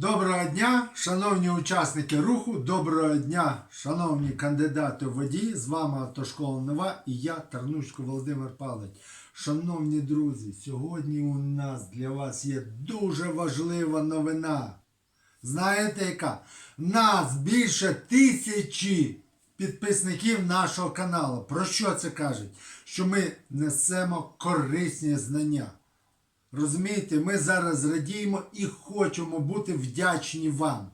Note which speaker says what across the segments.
Speaker 1: Доброго дня, шановні учасники руху, доброго дня, шановні кандидати в водії. З вами Автошкола Нова і я, Тарнучко Володимир Павлович. Шановні друзі, сьогодні у нас для вас є дуже важлива новина. Знаєте яка? Нас більше тисячі підписників нашого каналу. Про що це кажуть? Що ми несемо корисні знання. Розумієте, ми зараз радіємо і хочемо бути вдячні вам.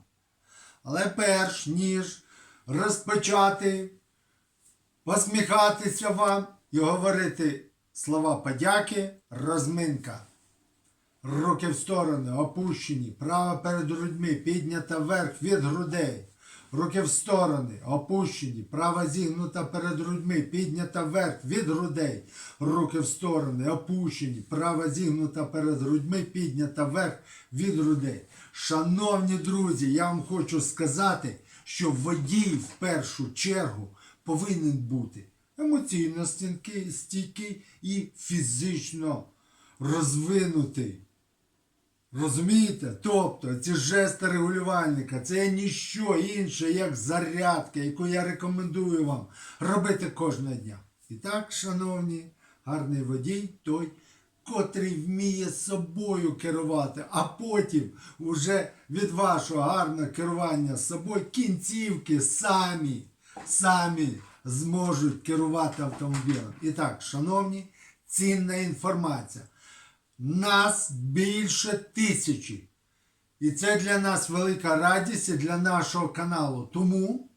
Speaker 1: Але перш ніж розпочати, посміхатися вам і говорити слова подяки, розминка. Руки в сторони, опущені, права перед грудьми, піднята вверх від грудей. Руки в сторони, опущені, права зігнута перед грудьми, піднята вверх від грудей. Руки в сторони, опущені, права зігнута перед грудьми, піднята вверх від грудей. Шановні друзі, я вам хочу сказати, що водій в першу чергу повинен бути емоційно стійкий, і фізично розвинутий. Розумієте? Тобто ці жести регулювальника це є ніщо інше, як зарядка, яку я рекомендую вам робити кожного дня. І так, шановні, гарний водій той, котрий вміє собою керувати, а потім уже від вашого гарного керування собою кінцівки самі, самі зможуть керувати автомобілем. І так, шановні, цінна інформація. Нас більше тисячі. І це для нас велика радість і для нашого каналу. Тому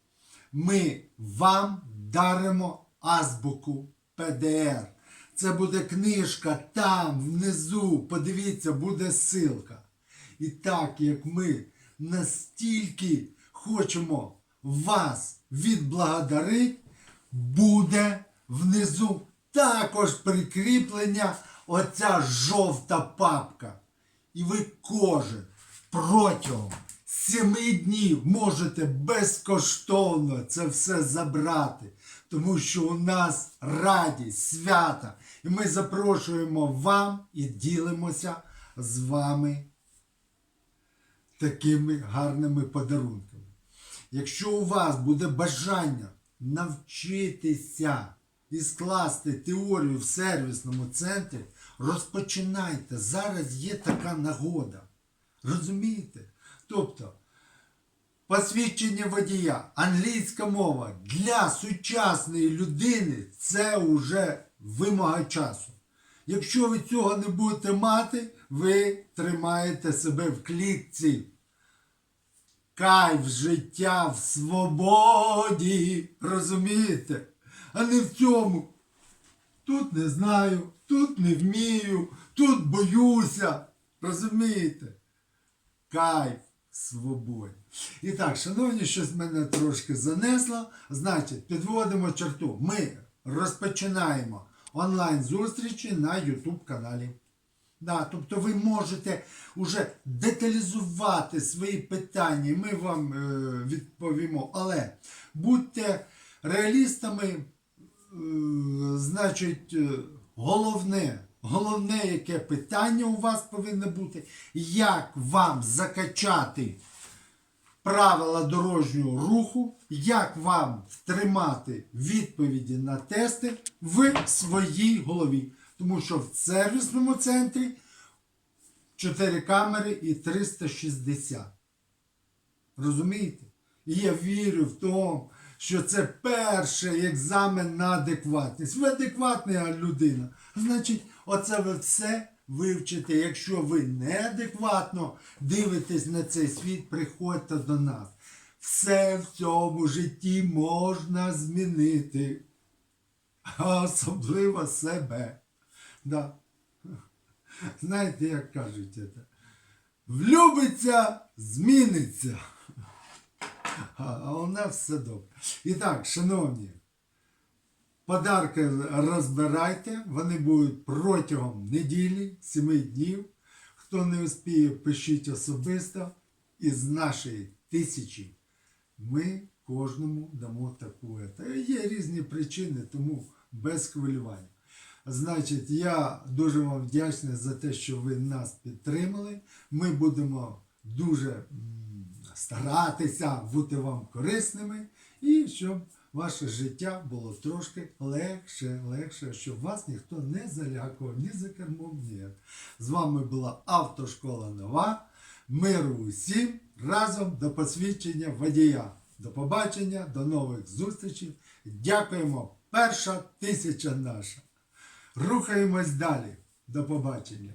Speaker 1: ми вам даримо азбуку ПДР. Це буде книжка там, внизу. Подивіться, буде ссылка. І так як ми настільки хочемо вас відблагодарити, буде внизу також прикріплення оця жовта папка. І ви кожен протягом семи днів можете безкоштовно це все забрати. Тому що у нас радість, свята. І ми запрошуємо вам і ділимося з вами такими гарними подарунками. Якщо у вас буде бажання навчитися і скласти теорію в сервісному центрі, розпочинайте. Зараз є така нагода. Розумієте? Тобто, посвідчення водія, англійська мова для сучасної людини це вже вимога часу. Якщо ви цього не будете мати, ви тримаєте себе в клітці. Кайф життя в свободі. Розумієте? А не в цьому. Тут не знаю, тут не вмію, тут боюся. Розумієте? Кайф свободі. І так, шановні, щось мене трошки занесло. Значить, підводимо черту. Ми розпочинаємо онлайн-зустрічі на YouTube каналі. Да, тобто ви можете вже деталізувати свої питання, ми вам е, відповімо. Але будьте реалістами, значить, е, головне, головне, яке питання у вас повинно бути, як вам закачати правила дорожнього руху, як вам тримати відповіді на тести в своїй голові. Тому що в сервісному центрі 4 камери і 360. Розумієте? І я вірю в тому, що це перший екзамен на адекватність. Ви адекватна людина. Значить, оце ви все вивчите. Якщо ви неадекватно дивитесь на цей світ, приходьте до нас. Все в цьому житті можна змінити. Особливо себе. Да. Знаєте, як кажуть це? Влюбиться, зміниться. А у нас все добре. І так, шановні, подарки розбирайте, вони будуть протягом неділі, 7 днів. Хто не успіє, пишіть особисто. Із нашої тисячі ми кожному дамо таку. Та є різні причини, тому без хвилювання. Значить, я дуже вам вдячний за те, що ви нас підтримали. Ми будемо дуже старатися бути вам корисними і щоб ваше життя було трошки легше, легше, щоб вас ніхто не залякував ні за кермом, ні. З вами була автошкола нова. Миру усім разом до посвідчення водія. До побачення, до нових зустрічей. Дякуємо. Перша тисяча наша. Рухаємось далі. До побачення.